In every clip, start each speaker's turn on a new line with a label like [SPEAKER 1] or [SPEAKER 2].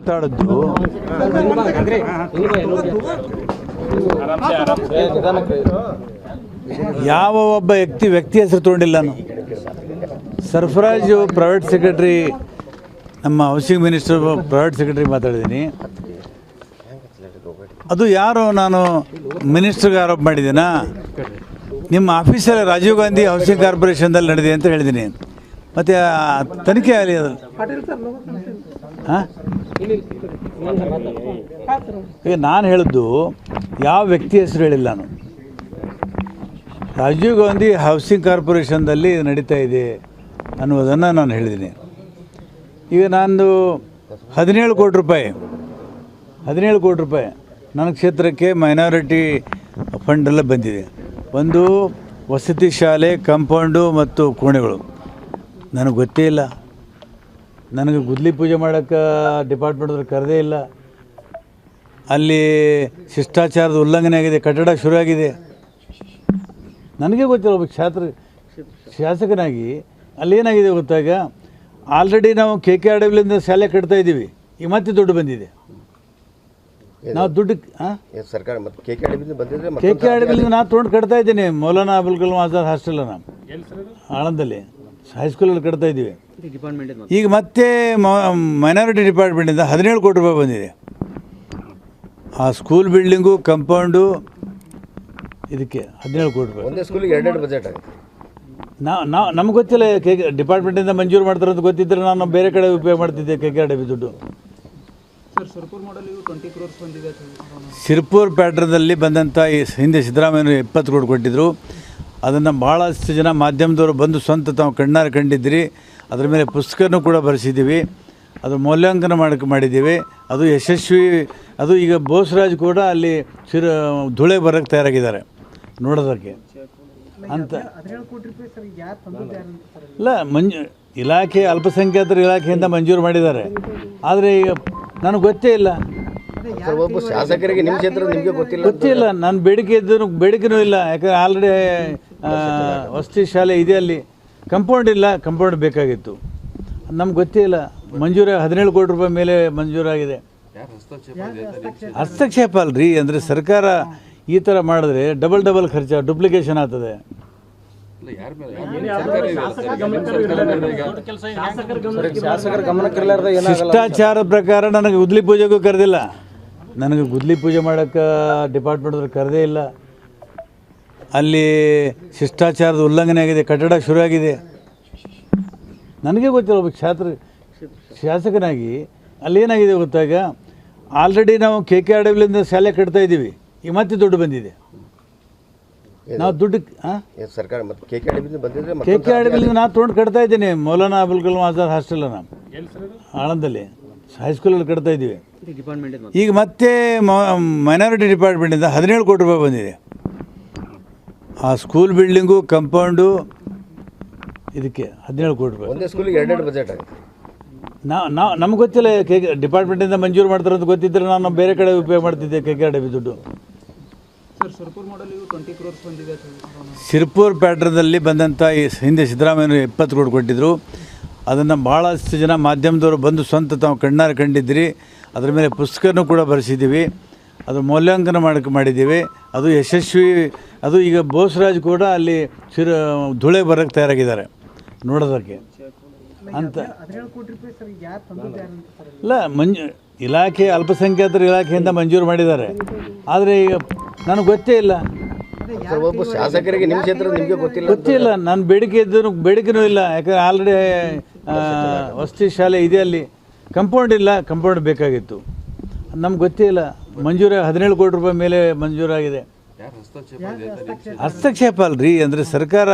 [SPEAKER 1] ಮಾತಾಡಿದ್ದು ಯಾವ ಒಬ್ಬ ವ್ಯಕ್ತಿ ವ್ಯಕ್ತಿ ಹೆಸರು ತೊಗೊಂಡಿಲ್ಲ ನಾನು. ಸರ್ಫರಾಜು ಪ್ರೈವೇಟ್ ಸೆಕ್ರೆಟ್ರಿ ನಮ್ಮ ಹೌಸಿಂಗ್ ಮಿನಿಸ್ಟರ್ ಪ್ರೈವೇಟ್ ಸೆಕ್ರೆಟ್ರಿ ಮಾತಾಡಿದ್ದೀನಿ. ಅದು ಯಾರು? ನಾನು ಮಿನಿಸ್ಟ್ರಿಗೆ ಆರೋಪ ಮಾಡಿದ್ದೀನಾ? ನಿಮ್ಮ ಆಫೀಸಲ್ಲಿ ರಾಜೀವ್ ಗಾಂಧಿ ಹೌಸಿಂಗ್ ಕಾರ್ಪೊರೇಷನ್ದಲ್ಲಿ ನಡೆದಿದೆ ಅಂತ ಹೇಳಿದ್ದೀನಿ. ಮತ್ತು ತನಿಖೆ ಆಗಲಿ ಅದು. ಹಾಂ ಈಗ ನಾನು ಹೇಳಿದ್ದು ಯಾವ ವ್ಯಕ್ತಿ ಹೆಸರು ಹೇಳಿಲ್ಲ ನಾನು. ರಾಜೀವ್ ಗಾಂಧಿ ಹೌಸಿಂಗ್ ಕಾರ್ಪೊರೇಷನ್ದಲ್ಲಿ ನಡೀತಾ ಇದೆ ಅನ್ನೋದನ್ನು ನಾನು ಹೇಳಿದ್ದೀನಿ. ಈಗ ನಾನು ಹದಿನೇಳು ಕೋಟಿ ರೂಪಾಯಿ, ಹದಿನೇಳು ಕೋಟಿ ರೂಪಾಯಿ ನನ್ನ ಕ್ಷೇತ್ರಕ್ಕೆ ಮೈನಾರಿಟಿ ಫಂಡೆಲ್ಲ ಬಂದಿದೆ. ಒಂದು ವಸತಿ ಶಾಲೆ ಕಂಪೌಂಡು ಮತ್ತು ಕೋಣೆಗಳು. ನನಗೆ ಗೊತ್ತೇ ಇಲ್ಲ. ನನಗೆ ಗುದ್ಲಿ ಪೂಜೆ ಮಾಡೋಕ್ಕೆ ಡಿಪಾರ್ಟ್ಮೆಂಟ್ದವ್ರು ಕರೆದೇ ಇಲ್ಲ. ಅಲ್ಲಿ ಶಿಷ್ಟಾಚಾರದ ಉಲ್ಲಂಘನೆ ಆಗಿದೆ ಕಟ್ಟಡ ಶುರುವಾಗಿದೆ ಆಗಿದೆ. ನನಗೆ ಗೊತ್ತಿಲ್ಲ ಒಬ್ಬ ಶಾಸ್ತ್ರ ಶಾಸಕನಾಗಿ ಅಲ್ಲಿ ಏನಾಗಿದೆ ಗೊತ್ತಾಗ? ಆಲ್ರೆಡಿ ನಾವು ಕೆ ಕೆ ಆರ್ ಡಬ್ಲ್ಯೂಯಿಂದ ಶಾಲೆ ಕಟ್ತಾ ಇದ್ದೀವಿ. ಈ ಮತ್ತೆ ದುಡ್ಡು ಬಂದಿದೆ. ನಾವು ದುಡ್ಡು
[SPEAKER 2] ಸರ್ಕಾರ ಕೆ ಕೆ
[SPEAKER 1] ಆರ್ ಡಬ್ಲ್ಯೂಯಿಂದ ನಾನು ತೊಗೊಂಡು ಕಟ್ತಾ ಇದ್ದೀನಿ. ಮೌಲಾನಾ ಅಬುಲ್ ಕಲಾಂ ಆಜಾದ್ ಹಾಸ್ಟೆಲನ್ನು ಆಳಂದಲ್ಲಿ. ಹೈಸ್ಕೂಲಲ್ಲಿ ಕಟ್ತಾ ಇದ್ದೀವಿ. ಈಗ ಮತ್ತೆ ಮೈನಾರಿಟಿ ಡಿಪಾರ್ಟ್ಮೆಂಟಿಂದ ಹದಿನೇಳು ಕೋಟಿ ರೂಪಾಯಿ ಬಂದಿದೆ. ಆ ಸ್ಕೂಲ್ ಬಿಲ್ಡಿಂಗು ಕಂಪೌಂಡು ಇದಕ್ಕೆ ಹದಿನೇಳು ಕೋಟಿ ರೂಪಾಯಿ.
[SPEAKER 2] ಒಂದೇ ಸ್ಕೂಲಿಗೆ ಎರಡೆರಡು ಬಜೆಟ್ ಆಗುತ್ತೆ.
[SPEAKER 1] ನಾವು ನಾವು ನಮ್ಗೆ ಗೊತ್ತಿಲ್ಲ ಕೆ ಡಿಪಾರ್ಟ್ಮೆಂಟಿಂದ ಮಂಜೂರು ಮಾಡ್ತಾರೆ ಅಂತ ಗೊತ್ತಿದ್ದರೆ ನಾನು ಬೇರೆ ಕಡೆ ಉಪಯೋಗ ಮಾಡ್ತಿದ್ದೆ ಕೆ ಕೆ ಆರ್ ಡಬ್ಲ್ಯೂ ದುಡ್ಡು
[SPEAKER 3] ಸಿರ್ಪುರ್
[SPEAKER 1] ಪ್ಯಾಟ್ರದಲ್ಲಿ ಬಂದಂಥ ಈ ಹಿಂದೆ ಸಿದ್ದರಾಮಯ್ಯ ಇಪ್ಪತ್ತು ಕೋಟಿ ಕೊಟ್ಟಿದ್ದರು ಅದನ್ನು ಭಾಳಷ್ಟು ಜನ ಮಾಧ್ಯಮದವರು ಬಂದು ಸ್ವಂತ ತಾವು ಕಣ್ಣಾರೆ ಕಂಡಿದ್ದಿರಿ. ಅದರ ಮೇಲೆ ಪುಸ್ತಕನೂ ಕೂಡ ಬರೆಸಿದ್ದೀವಿ. ಅದು ಮೌಲ್ಯಾಂಕನ ಮಾಡಕ್ಕೆ ಮಾಡಿದ್ದೀವಿ. ಅದು ಯಶಸ್ವಿ ಅದು ಈಗ ಬೋಸ್ರಾಜ್ ಕೂಡ ಅಲ್ಲಿ ಸಿರ ಧುಳೆ ಬರೋಕ್ಕೆ ತಯಾರಾಗಿದ್ದಾರೆ. ನೋಡೋದಕ್ಕೆ. ಅಂತ. ಇಲ್ಲ ಮಂಜು ಇಲಾಖೆ ಅಲ್ಪಸಂಖ್ಯಾತರ ಇಲಾಖೆಯಿಂದ ಮಂಜೂರು ಮಾಡಿದ್ದಾರೆ. ಆದರೆ ಈಗ ನನಗೆ ಗೊತ್ತೇ ಇಲ್ಲ.
[SPEAKER 2] ಒಬ್ಬ ಶಾಸಕರಿಗೆ ನಿಮ್ಮ ಕ್ಷೇತ್ರ ನಿಮಗೆ ಗೊತ್ತಿಲ್ಲ
[SPEAKER 1] ಗೊತ್ತಿಲ್ಲ. ನನ್ನ ಬೇಡಿಕೆ ಇದ್ದು ಬೇಡಿಕೆನೂ ಇಲ್ಲ. ಯಾಕಂದ್ರೆ ಆಲ್ರೆಡಿ ವಸತಿ ಶಾಲೆ ಇದೆ ಅಲ್ಲಿ. ಕಂಪೌಂಡ್ ಇಲ್ಲ ಕಂಪೌಂಡ್ ಬೇಕಾಗಿತ್ತು. ನಮ್ಗೆ ಗೊತ್ತೇ ಇಲ್ಲ. ಮಂಜೂರ ಹದಿನೇಳು ಕೋಟಿ ರೂಪಾಯಿ ಮೇಲೆ ಮಂಜೂರಾಗಿದೆ. ಹಸ್ತಕ್ಷೇಪ ಅಲ್ರಿ ಅಂದರೆ ಸರ್ಕಾರ ಈ ಥರ ಮಾಡಿದ್ರೆ ಡಬಲ್ ಡಬಲ್ ಖರ್ಚು ಡುಪ್ಲಿಕೇಶನ್ ಆಗ್ತದೆ. ಶಿಷ್ಟಾಚಾರ ಪ್ರಕಾರ ನನಗೆ ಗುದ್ಲಿ ಪೂಜೆಗೂ ಕರೆದಿಲ್ಲ. ನನಗೆ ಗುದ್ಲಿ ಪೂಜೆ ಮಾಡೋಕ್ಕೆ ಡಿಪಾರ್ಟ್ಮೆಂಟ್ ಕರೆದೇ ಇಲ್ಲ. ಅಲ್ಲಿ ಶಿಷ್ಟಾಚಾರದ ಉಲ್ಲಂಘನೆ ಆಗಿದೆ ಕಟ್ಟಡ ಶುರುವಾಗಿದೆ. ಆಗಿದೆ ನನಗೆ ಗೊತ್ತಿಲ್ಲ ಒಬ್ಬ ಶಾಸ್ತ್ರ ಶಾಸಕನಾಗಿ ಅಲ್ಲಿ ಏನಾಗಿದೆ ಗೊತ್ತಾಗ? ಆಲ್ರೆಡಿ ನಾವು ಕೆ ಕೆ ಆರ್ ಡಬ್ಲ್ಯೂಯಿಂದ ಶಾಲೆ ಕಟ್ತಾ ಇದ್ದೀವಿ ಈಗ ಮತ್ತೆ ದುಡ್ಡು ಬಂದಿದೆ. ನಾವು ದುಡ್ಡು ಹಾಂ
[SPEAKER 2] ಸರ್ಕಾರ ಮತ್ತೆ ಕೆ ಕೆ
[SPEAKER 1] ಆರ್ ಡಬ್ಲ್ಯೂಯಿಂದ ನಾನು ತೊಗೊಂಡು ಕಟ್ತಾ ಇದ್ದೀನಿ ಮೌಲಾನಾ ಅಬುಲ್ ಕಲಾಂ ಆಜಾದ್ ಹಾಸ್ಟೆಲನ್ನು ಆಳಂದಲ್ಲಿ ಹೈಸ್ಕೂಲಲ್ಲಿ ಕಟ್ತಾ ಇದ್ದೀವಿ.
[SPEAKER 3] ಡಿಪಾರ್ಟ್ಮೆಂಟ್
[SPEAKER 1] ಈಗ ಮತ್ತೆ ಮೈನಾರಿಟಿ ಡಿಪಾರ್ಟ್ಮೆಂಟಿಂದ ಹದಿನೇಳು ಕೋಟಿ ರೂಪಾಯಿ ಬಂದಿದೆ. ಆ ಸ್ಕೂಲ್ ಬಿಲ್ಡಿಂಗು ಕಂಪೌಂಡು ಇದಕ್ಕೆ ಹದಿನೇಳು ಕೋಟಿ ರೂಪಾಯಿ.
[SPEAKER 2] ಒಂದೇ ಸ್ಕೂಲಿಗೆ ಎರಡೆರಡು ಬಜೆಟ್ ಆಗುತ್ತೆ.
[SPEAKER 1] ನಾವು ನಾವು ನಮ್ಗೆ ಗೊತ್ತಿಲ್ಲ ಕೆ ಡಿಪಾರ್ಟ್ಮೆಂಟಿಂದ ಮಂಜೂರು ಮಾಡ್ತಾರೆ ಅಂತ ಗೊತ್ತಿದ್ದರೆ ನಾನು ಬೇರೆ ಕಡೆ ಉಪಯೋಗ ಮಾಡ್ತಿದ್ದೆ ಕೆ ಕೆ ಆರ್ ಡಬ್ಲ್ಯೂ ದುಡ್ಡು.
[SPEAKER 3] ಸರ್ ಸುರ್ಪುರ್
[SPEAKER 1] ಪ್ಯಾಟ್ರದಲ್ಲಿ ಬಂದಂಥ ಈ ಹಿಂದೆ ಸಿದ್ದರಾಮಯ್ಯರು ಇಪ್ಪತ್ತು ಕೋಟಿ ಕೊಟ್ಟಿದ್ದರು ಅದನ್ನು ಭಾಳಷ್ಟು ಜನ ಮಾಧ್ಯಮದವರು ಬಂದು ಸ್ವಂತ ತಾವು ಕಣ್ಣಾರೆ ಕಂಡಿದ್ರಿ ಅದರ ಮೇಲೆ ಪುಸ್ತಕನೂ ಕೂಡ ಬರೆಸಿದ್ದೀವಿ. ಅದು ಮೌಲ್ಯಾಂಕನ ಮಾಡಕ್ಕೆ ಮಾಡಿದ್ದೀವಿ. ಅದು ಯಶಸ್ವಿ ಅದು ಈಗ ಬೋಸ್ರಾಜ್ ಕೂಡ ಅಲ್ಲಿ ಸಿರ ಧುಳೆ ಬರೋಕ್ಕೆ ತಯಾರಾಗಿದ್ದಾರೆ ನೋಡೋದಕ್ಕೆ. ಅಂತ. ಇಲ್ಲ ಮಂಜು ಇಲಾಖೆ ಅಲ್ಪಸಂಖ್ಯಾತರ ಇಲಾಖೆಯಿಂದ ಮಂಜೂರು ಮಾಡಿದ್ದಾರೆ. ಆದರೆ ಈಗ ನನಗೆ ಗೊತ್ತೇ ಇಲ್ಲ.
[SPEAKER 2] ಒಬ್ಬ ಶಾಸಕರಿಗೆ ನಿಮ್ಮ ಕ್ಷೇತ್ರ ನಿಮಗೆ ಗೊತ್ತಿಲ್ಲ
[SPEAKER 1] ಗೊತ್ತಿಲ್ಲ. ನನ್ನ ಬೇಡಿಕೆ ಇದ್ದರೂ ಬೇಡಿಕೆನೂ ಇಲ್ಲ. ಯಾಕಂದ್ರೆ ಆಲ್ರೆಡಿ ವಸತಿ ಶಾಲೆ ಇದೆ ಅಲ್ಲಿ. ಕಂಪೌಂಡ್ ಇಲ್ಲ ಕಂಪೌಂಡ್ ಬೇಕಾಗಿತ್ತು. ನಮ್ಗೆ ಗೊತ್ತೇ ಇಲ್ಲ. ಮಂಜೂರ ಹದಿನೇಳು ಕೋಟಿ ರೂಪಾಯಿ ಮೇಲೆ ಮಂಜೂರಾಗಿದೆ. ಹಸ್ತಕ್ಷೇಪ ಅಲ್ರಿ ಅಂದರೆ ಸರ್ಕಾರ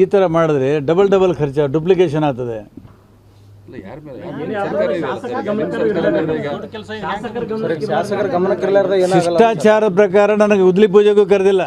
[SPEAKER 1] ಈ ಥರ ಮಾಡಿದ್ರೆ ಡಬಲ್ ಡಬಲ್ ಖರ್ಚು ಡುಪ್ಲಿಕೇಶನ್ ಆಗ್ತದೆ. ಶಿಷ್ಟಾಚಾರ ಪ್ರಕಾರ ನನಗೆ ಉದ್ಲಿ ಪೂಜೆಗೂ ಕರೆದಿಲ್ಲ.